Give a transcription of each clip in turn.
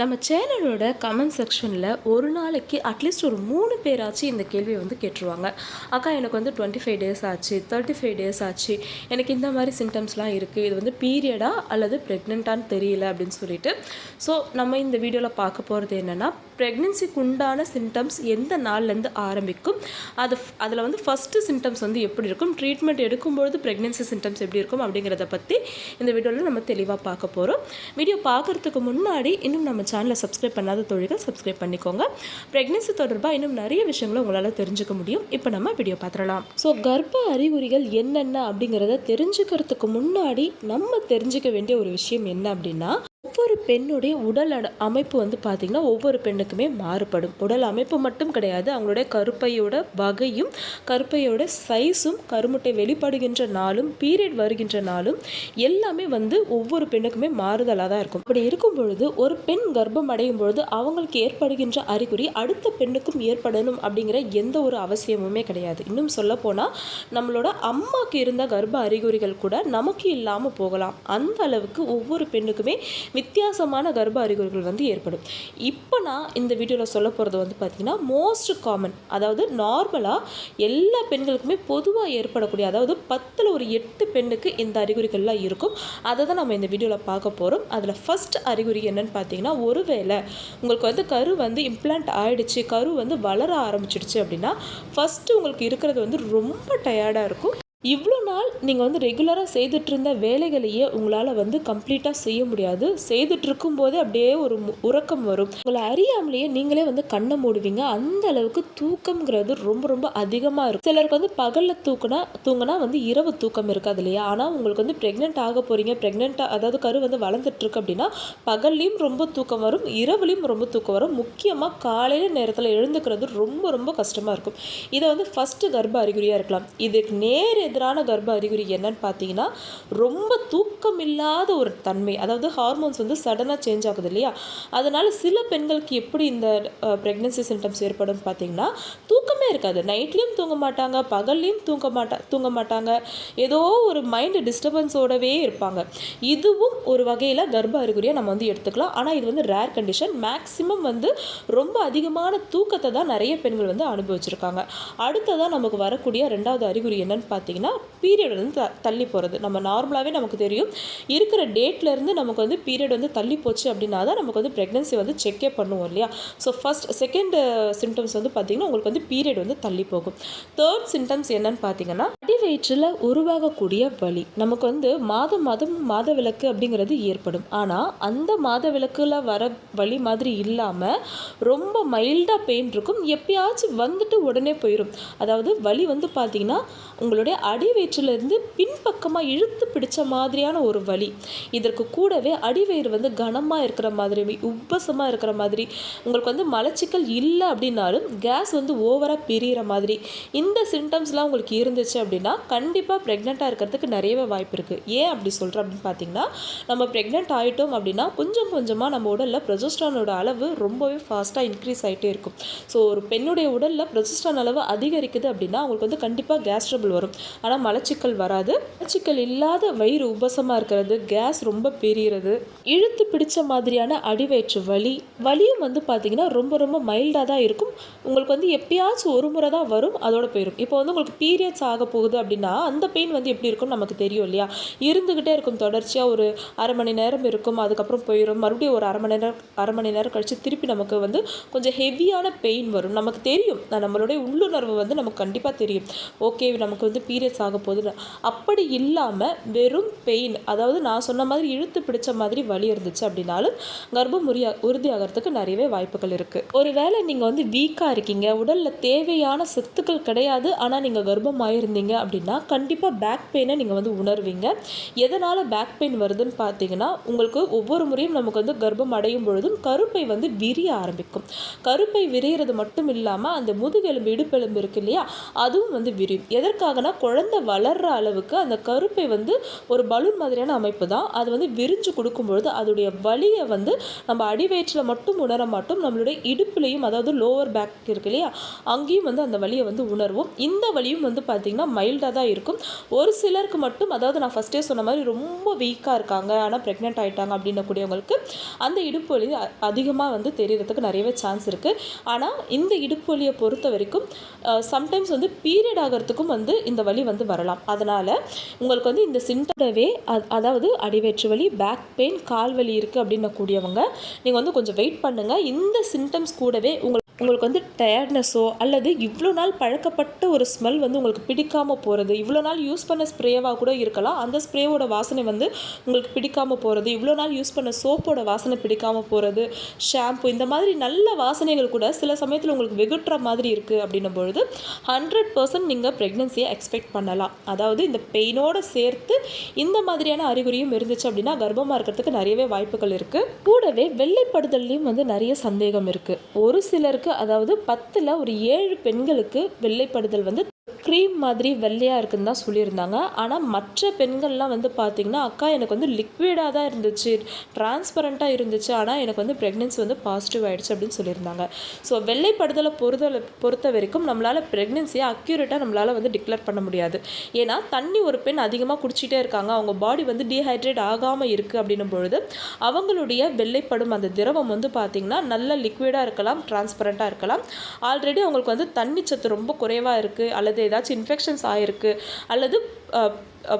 நம்ம சேனலோட கமெண்ட் செக்ஷனில் ஒரு நாளைக்கு அட்லீஸ்ட் ஒரு மூணு பேராச்சு இந்த கேள்வியை வந்து கேட்டுருவாங்க. அக்கா எனக்கு வந்து டுவெண்ட்டி ஃபைவ் டேஸ் ஆச்சு தேர்ட்டி ஃபைவ் டேஸ் ஆச்சு எனக்கு இந்த மாதிரி சிம்டம்ஸ்லாம் இருக்குது இது வந்து பீரியடா அல்லது ப்ரெக்னெண்ட்டான்னு தெரியல அப்படின்னு சொல்லிட்டு. ஸோ நம்ம இந்த வீடியோவில் பார்க்க போகிறது என்னென்னா ப்ரெக்னென்சிக்கு உண்டான சிம்டம்ஸ் எந்த நாள்லேருந்து ஆரம்பிக்கும்? அது அதில் வந்து ஃபஸ்ட்டு சிம்டம்ஸ் வந்து எப்படி இருக்கும்? ட்ரீட்மெண்ட் எடுக்கும்பொழுது ப்ரெக்னென்சி சிம்டம்ஸ் எப்படி இருக்கும் அப்படிங்கிறத பற்றி இந்த வீடியோவில் நம்ம தெளிவாக பார்க்க போகிறோம் வீடியோ பார்க்குறதுக்கு முன்னாடி இன்னும் நம்ம நம்ம சேனலை சப்ஸ்கிரைப் பண்ணாத தொழில்கள் சப்ஸ்கிரைப் பண்ணிக்கோங்க. ப்ரெக்னென்சி தொடர்பாக இன்னும் நிறைய விஷயங்களை உங்களால் தெரிஞ்சுக்க முடியும். இப்போ நம்ம வீடியோ பார்த்துடலாம். ஸோ கர்ப்ப அறிகுறிகள் என்னென்ன அப்படிங்கிறத தெரிஞ்சுக்கிறதுக்கு முன்னாடி நம்ம தெரிஞ்சுக்க வேண்டிய ஒரு விஷயம் என்ன அப்படின்னா பெண்ணுடைய உடல் அட அமைப்பு வந்து பார்த்திங்கன்னா ஒவ்வொரு பெண்ணுக்குமே மாறுபடும். உடல் அமைப்பு மட்டும் கிடையாது அவங்களுடைய கருப்பையோட வகையும் கருப்பையோட சைஸும் கருமுட்டை வெளிப்படுகின்ற நாளும் பீரியட் வருகின்ற நாளும் எல்லாமே வந்து ஒவ்வொரு பெண்ணுக்குமே மாறுதலாக தான் இருக்கும். அப்படி இருக்கும் பொழுது ஒரு பெண் கர்ப்பம் அடையும் பொழுது அவங்களுக்கு ஏற்படுகின்ற அறிகுறி அடுத்த பெண்ணுக்கும் ஏற்படணும் அப்படிங்கிற எந்த ஒரு அவசியமுமே கிடையாது. இன்னும் சொல்ல போனால் நம்மளோட அம்மாவுக்கு இருந்த கர்ப்ப அறிகுறிகள் கூட நமக்கு இல்லாமல் போகலாம். அந்த அளவுக்கு ஒவ்வொரு பெண்ணுக்குமே வித்தியாசமான கர்ப்ப அறிகுறிகள் வந்து ஏற்படும். இப்போ நான் இந்த வீடியோவில் சொல்ல போகிறது வந்து பார்த்திங்கன்னா மோஸ்ட் காமன் அதாவது நார்மலாக எல்லா பெண்களுக்குமே பொதுவாக ஏற்படக்கூடிய அதாவது பத்தில் ஒரு எட்டு பெண்ணுக்கு இந்த அறிகுறிகள்லாம் இருக்கும். அதை தான் நம்ம இந்த வீடியோவில் பார்க்க போகிறோம் அதில் ஃபஸ்ட் அறிகுறி என்னன்னு பார்த்தீங்கன்னா ஒருவேளை உங்களுக்கு வந்து கரு வந்து இம்ப்ளான்ட் ஆகிடுச்சு கரு வந்து வளர ஆரம்பிச்சிடுச்சு அப்படின்னா ஃபஸ்ட்டு உங்களுக்கு இருக்கிறது வந்து ரொம்ப டயர்டாக இருக்கும். இவ்வளோ நாள் நீங்கள் வந்து ரெகுலராக செய்துட்டு இருந்த வேலைகளையே உங்களால் வந்து கம்ப்ளீட்டாக செய்ய முடியாது. செய்துட்டு இருக்கும்போதே அப்படியே ஒரு மு- உறக்கம் வரும். உங்களை அறியாமலேயே நீங்களே வந்து கண்ணை மூடுவீங்க. அந்த அளவுக்கு தூக்கம்ங்கிறது ரொம்ப ரொம்ப அதிகமாக இருக்கும். சிலருக்கு வந்து பகலில் தூக்குனா தூங்கினா வந்து இரவு தூக்கம் இருக்காது இல்லையா? ஆனால் உங்களுக்கு வந்து ப்ரெக்னென்ட் ஆக போகிறீங்க ப்ரெக்னென்ட்டாக அதாவது கரு வந்து வளர்ந்துட்டுருக்கு அப்படின்னா பகல்லையும் ரொம்ப தூக்கம் வரும். இரவுலையும் ரொம்ப தூக்கம் வரும். முக்கியமாக காலையில் நேரத்தில் எழுந்துக்கிறது ரொம்ப ரொம்ப கஷ்டமாக இருக்கும். இதை வந்து ஃபஸ்ட்டு கர்ப்ப அறிகுறியாக இருக்கலாம். இதுக்கு நேர் எதிரான கர்ப்ப அறிகுறி என்னன்னு பார்த்தீங்கன்னா ரொம்ப தூக்கம் இல்லாத ஒரு தன்மை. அதாவது ஹார்மோன்ஸ் வந்து சடனாக சேஞ்ச் ஆகுது இல்லையா? அதனால் சில பெண்களுக்கு எப்படி இந்த ப்ரெக்னன்சி சிம்டம்ஸ் ஏற்படும் பார்த்தீங்கன்னா தூக்கமே இருக்காது. நைட்லேயும் தூங்க மாட்டாங்க பகல்லையும் தூங்க மாட்டா தூங்க மாட்டாங்க. ஏதோ ஒரு மைண்டு டிஸ்டர்பன்ஸோடவே இருப்பாங்க. இதுவும் ஒரு வகையில் கர்ப்ப அறிகுறியாக நம்ம வந்து எடுத்துக்கலாம். ஆனால் இது வந்து ரேர் கண்டிஷன் மேக்ஸிமம் வந்து ரொம்ப அதிகமான தூக்கத்தை தான் நிறைய பெண்கள் வந்து அனுபவிச்சிருக்காங்க. அடுத்ததாக நமக்கு வரக்கூடிய ரெண்டாவது அறிகுறி என்னன்னு பார்த்தீங்கன்னா பீரியட் வந்து த- தள்ளி போகிறது நம்ம நார்மலாகவே நமக்கு தெரியும். இருக்கிற டேட்லேருந்து நமக்கு வந்து பீரியட் வந்து தள்ளி போச்சு அப்படின்னா தான் நமக்கு வந்து ப்ரெக்னென்சி வந்து செக்கே பண்ணுவோம் இல்லையா? ஸோ ஃபர்ஸ்ட் செகண்ட் சிம்டம்ஸ் வந்து பார்த்திங்கன்னா உங்களுக்கு வந்து பீரியட் வந்து தள்ளி போகும். தேர்ட் சிம்டம்ஸ் என்னன்னு பார்த்தீங்கன்னா அடி வயிற்றில் உருவாகக்கூடிய வலி. நமக்கு வந்து மாதம் மாதம் மாத விளக்கு அப்படிங்கிறது ஏற்படும். ஆனால் அந்த மாத விளக்குல வர வழி மாதிரி இல்லாமல் ரொம்ப மைல்டாக பெயின் இருக்கும். எப்பயாச்சும் வந்துட்டு உடனே போயிடும் அதாவது வலி வந்து பார்த்தீங்கன்னா உங்களுடைய அடிவயிற்றிலிருந்து பின்பக்கமாக இழுத்து பிடிச்ச மாதிரியான ஒரு வலி. இதற்கு கூடவே அடிவயிறு வந்து கனமாக இருக்கிற மாதிரி உப்பசமாக இருக்கிற மாதிரி உங்களுக்கு வந்து மலச்சிக்கல் இல்லை அப்படின்னாலும் கேஸ் வந்து ஓவராக பிரியிற மாதிரி. இந்த சிம்டம்ஸ்லாம் உங்களுக்கு இருந்துச்சு அப்படின்னா கண்டிப்பாக ப்ரெக்னெண்ட்டாக இருக்கிறதுக்கு நிறையவே வாய்ப்பு இருக்குது ஏன் அப்படி சொல்கிறேன் அப்படின்னு பார்த்தீங்கன்னா நம்ம ப்ரெக்னென்ட் ஆகிட்டோம் அப்படின்னா கொஞ்சம் கொஞ்சமாக நம்ம உடலில் ப்ரொஜஸ்ட்ரானோட அளவு ரொம்பவே ஃபாஸ்ட்டாக இன்க்ரீஸ் ஆகிட்டே இருக்கும். ஸோ ஒரு பெண்ணுடைய உடலில் ப்ரொஜஸ்ட்ரான் அளவு அதிகரிக்குது அப்படின்னா அவங்களுக்கு வந்து கண்டிப்பாக கேஸ் ட்ரபிள் வரும். ஆனால் மலச்சிக்கல் வராது. மலச்சிக்கல் இல்லாத வயிறு உபசமாக இருக்கிறது. கேஸ் ரொம்ப பெரியறது. இழுத்து பிடிச்ச மாதிரியான அடிவயிற்று வலி. வலியும் வந்து பார்த்தீங்கன்னா ரொம்ப ரொம்ப மைல்டாக தான் இருக்கும். உங்களுக்கு வந்து எப்பயாச்சும் ஒரு முறை தான் வரும். அதோட போயிடும் இப்போ வந்து உங்களுக்கு பீரியட்ஸ் ஆக போகுது அப்படின்னா அந்த பெயின் வந்து எப்படி இருக்கும்னு நமக்கு தெரியும் இல்லையா? இருந்துக்கிட்டே இருக்கும். தொடர்ச்சியாக ஒரு அரை மணி நேரம் இருக்கும். அதுக்கப்புறம் போயிடும் மறுபடியும் ஒரு அரை மணி நேரம் அரை மணி நேரம் கழித்து திருப்பி நமக்கு வந்து கொஞ்சம் ஹெவியான பெயின் வரும். நமக்கு தெரியும். நம்மளுடைய உள்ளுணர்வு வந்து நமக்கு கண்டிப்பாக தெரியும். ஓகே நமக்கு வந்து பீரியட்ஸ் ஆக போகுது. அப்படி இல்லாமல் வெறும் பெயின் அதாவது நான் சொன்ன மாதிரி இழுத்து பிடிச்ச மாதிரி வலி இருந்துச்சு அப்படின்னாலும் கர்ப்பம் உரிய உறுதியாகிறதுக்கு நிறையவே வாய்ப்புகள் இருக்குது ஒருவேளை நீங்கள் வந்து வீக்காக இருக்கீங்க உடலில் தேவையான சத்துக்கள் கிடையாது ஆனால் நீங்கள் கர்ப்பம் ஆயிருந்தீங்க அப்படின்னா கண்டிப்பாக பேக் பெயினை நீங்கள் வந்து உணர்வீங்க. எதனால் பேக் பெயின் வருதுன்னு பார்த்தீங்கன்னா உங்களுக்கு ஒவ்வொரு முறையும் நமக்கு வந்து கர்ப்பம் அடையும் பொழுதும் கருப்பை வந்து விரிய ஆரம்பிக்கும். கருப்பை விரியறது மட்டும் இல்லாமல் அந்த முதுகெலும்பு இடுப்பெலும்பு இருக்கு இல்லையா அதுவும் வந்து விரியும். எதற்காகனா குழந்தை குழந்தை வளர்கிற அளவுக்கு அந்த கருப்பை வந்து ஒரு பலூன் மாதிரியான அமைப்பு தான். அது வந்து விரிஞ்சு கொடுக்கும்பொழுது அதோடைய வலியை வந்து நம்ம அடிவயிற்றில் மட்டும் உணர மாட்டோம். நம்மளுடைய இடுப்புலையும் அதாவது லோவர் பேக் இருக்கு இல்லையா அங்கேயும் வந்து அந்த வலியை வந்து உணர்வோம். இந்த வலியும் வந்து பார்த்திங்கன்னா மைல்டாக தான் இருக்கும். ஒரு சிலருக்கு மட்டும் அதாவது நான் ஃபஸ்ட்டே சொன்ன மாதிரி ரொம்ப வீக்காக இருக்காங்க ஆனால் ப்ரெக்னென்ட் ஆகிட்டாங்க அப்படின்னக்கூடியவங்களுக்கு அந்த இடுப்பு வலி அதிகமாக வந்து தெரியறதுக்கு நிறையவே சான்ஸ் இருக்குது ஆனால் இந்த இடுப்பு வலியை பொறுத்த வரைக்கும் சம்டைம்ஸ் வந்து பீரியட் ஆகிறதுக்கும் வந்து இந்த வலி வந்து வரலாம். அதனால் உங்களுக்கு வந்து இந்த சிம்டமே அதாவது அடிவயிற்று வலி பேக் பெயின் கால் வலி இருக்குது அப்படின்னக்கூடியவங்க நீங்கள் வந்து கொஞ்சம் வெயிட் பண்ணுங்கள் இந்த சிம்டம்ஸ் கூடவே உங்களுக்கு உங்களுக்கு வந்து டயர்ட்னஸோ அல்லது இவ்வளோ நாள் பழக்கப்பட்ட ஒரு ஸ்மெல் வந்து உங்களுக்கு பிடிக்காமல் போகிறது இவ்வளோ நாள் யூஸ் பண்ண ஸ்ப்ரேவாக கூட இருக்கலாம். அந்த ஸ்ப்ரேவோட வாசனை வந்து உங்களுக்கு பிடிக்காமல் போகிறது இவ்வளோ நாள் யூஸ் பண்ண சோப்போட வாசனை பிடிக்காமல் போகிறது ஷாம்பு இந்த மாதிரி நல்ல வாசனைகள் கூட சில சமயத்தில் உங்களுக்கு வெகுட்டுற மாதிரி இருக்குது அப்படின்னும் பொழுது ஹண்ட்ரட் பர்சன்ட் நீங்கள் ப்ரெக்னென்சியை எக்ஸ்பெக்ட் பண்ணலாம். அதாவது இந்த பெயினோடு சேர்த்து இந்த மாதிரியான அறிகுறியும் இருந்துச்சு அப்படின்னா கர்ப்பமாக இருக்கிறதுக்கு நிறையவே வாய்ப்புகள் இருக்குது கூடவே வெள்ளைப்படுதல்லையும் வந்து நிறைய சந்தேகம் இருக்குது ஒரு சிலருக்கு அதாவது பத்தில் ஒரு ஏழு பெண்களுக்கு வெள்ளைப்படுதல் வந்து க்ரீம் மாதிரி வெள்ளையாக இருக்குன்னு தான் சொல்லியிருந்தாங்க. ஆனால் மற்ற பெண்கள்லாம் வந்து பார்த்திங்கன்னா அக்கா எனக்கு வந்து லிக்விடாக தான் இருந்துச்சு டிரான்ஸ்பரண்ட்டாக இருந்துச்சு ஆனால் எனக்கு வந்து ப்ரெக்னென்சி வந்து பாசிட்டிவ் ஆகிடுச்சு அப்படின்னு சொல்லியிருந்தாங்க. ஸோ வெள்ளைப்படுதலை பொறுத்தல பொறுத்த வரைக்கும் நம்மளால் ப்ரெக்னென்சியை அக்யூரேட்டாக நம்மளால் வந்து டிக்ளேர் பண்ண முடியாது. ஏன்னா தண்ணி ஒரு பெண் அதிகமாக குடிச்சிட்டே இருக்காங்க. அவங்க பாடி வந்து டீஹைட்ரேட் ஆகாமல் இருக்குது அப்படின்னும் பொழுது அவங்களுடைய வெள்ளைப்படும் அந்த திரவம் வந்து பார்த்திங்கன்னா நல்ல லிக்விடாக இருக்கலாம் டிரான்ஸ்பரண்ட்டாக இருக்கலாம். ஆல்ரெடி அவங்களுக்கு வந்து தண்ணி சத்து ரொம்ப குறைவாக இருக்குது அல்லது ஏதாச்சும் இன்ஃபெக்ஷன்ஸ் ஆகிருக்கு அல்லது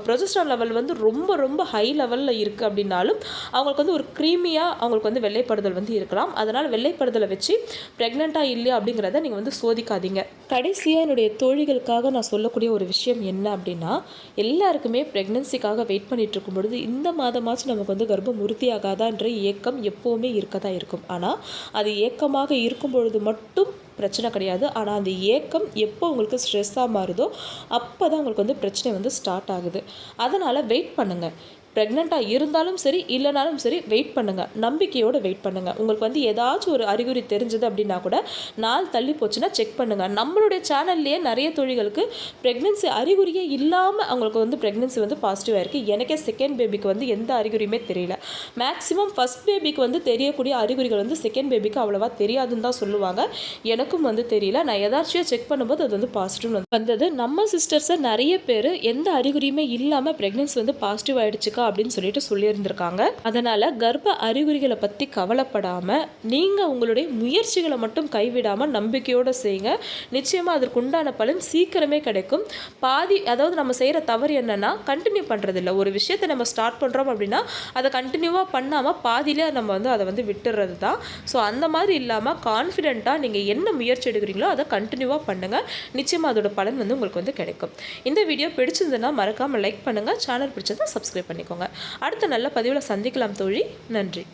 ப்ரொஜெஸ்ட்ரான் லெவல் வந்து ரொம்ப ரொம்ப ஹை லெவலில் இருக்குது அப்படின்னாலும் அவங்களுக்கு வந்து ஒரு க்ரீமியாக அவங்களுக்கு வந்து வெள்ளைப்படுதல் வந்து இருக்கலாம். அதனால் வெள்ளைப்படுதலை வச்சு ப்ரெக்னெண்ட்டாக இல்லையா அப்படிங்கிறத நீங்கள் வந்து சோதிக்காதீங்க. கடைசியாக என்னுடைய தோழிகளுக்காக நான் சொல்லக்கூடிய ஒரு விஷயம் என்ன அப்படின்னா எல்லாருக்குமே ப்ரெக்னென்சிக்காக வெயிட் பண்ணிகிட்டு இருக்கும் பொழுது இந்த மாதமாச்சும் நமக்கு வந்து கர்ப்பம் உறுதியாகாதான்ற ஏக்கம் எப்போவுமே இருக்க தான் இருக்கும். ஆனால் அது ஏக்கமாக இருக்கும் பொழுது மட்டும் பிரச்சனை கிடையாது. ஆனால் அந்த ஏக்கம் எப்போ உங்களுக்கு ஸ்ட்ரெஸ்ஸாக மாறுதோ அப்போ தான் உங்களுக்கு வந்து பிரச்சனை வந்து ஸ்டார்ட் ஆகுது. அதனால் வெயிட் பண்ணுங்கள் ப்ரெக்னெண்ட்டாக இருந்தாலும் சரி இல்லைனாலும் சரி வெயிட் பண்ணுங்கள் நம்பிக்கையோடு வெயிட் பண்ணுங்கள் உங்களுக்கு வந்து ஏதாச்சும் ஒரு அறிகுறி தெரிஞ்சது அப்படின்னா கூட நாள் தள்ளி போச்சுன்னா செக் பண்ணுங்கள் நம்மளுடைய சேனல்லையே நிறைய தொழில்களுக்கு ப்ரெக்னென்சி அறிகுறியே இல்லாமல் அவங்களுக்கு வந்து ப்ரெக்னென்சி வந்து பாசிட்டிவாக இருக்குது எனக்கே செகண்ட் பேபிக்கு வந்து எந்த அறிகுறியுமே தெரியல. மேக்ஸிமம் ஃபஸ்ட் பேபிக்கு வந்து தெரியக்கூடிய அறிகுறிகள் வந்து செகண்ட் பேபிக்கு அவ்வளோவா தெரியாதுன்னு தான் சொல்லுவாங்க. எனக்கும் வந்து தெரியல. நான் எதாச்சும் செக் பண்ணும்போது அது வந்து பாசிட்டிவ் வந்தது. நம்ம சிஸ்டர்ஸை நிறைய பேர் எந்த அறிகுறியுமே இல்லாமல் ப்ரெக்னென்சி வந்து பாசிட்டிவ் ஆகிடுச்சுக்கா அப்படின்னு சொல்லிட்டு சொல்லியிருந்திருக்காங்க. அதனால் கர்ப்ப அறிகுறிகளை பற்றி கவலைப்படாமல் நீங்கள் உங்களுடைய முயற்சிகளை மட்டும் கைவிடாமல் நம்பிக்கையோடு செய்யுங்க. நிச்சயமாக அதற்கு உண்டான பலன் சீக்கிரமே கிடைக்கும். பாதி அதாவது நம்ம செய்கிற தவறு என்னென்னா கண்டினியூ பண்ணுறதில்ல ஒரு விஷயத்தை நம்ம ஸ்டார்ட் பண்ணுறோம் அப்படின்னா அதை கண்டினியூவாக பண்ணாமல் பாதியிலே நம்ம வந்து அதை வந்து விட்டுறது தான். ஸோ அந்த மாதிரி இல்லாமல் கான்ஃபிடென்ட்டாக நீங்கள் என்ன முயற்சி எடுக்கிறீங்களோ அதை கண்டினியூவாக பண்ணுங்கள் நிச்சயமாக அதோட பலன் வந்து உங்களுக்கு வந்து கிடைக்கும். இந்த வீடியோ பிடிச்சிருந்ததுன்னா மறக்காமல் லைக் பண்ணுங்கள் சேனல் பிடிச்சதை சப்ஸ்கிரைப் பண்ணிக்கோங்க. அடுத்த நல்ல பதிவில் சந்திக்கலாம் தோழி. நன்றி.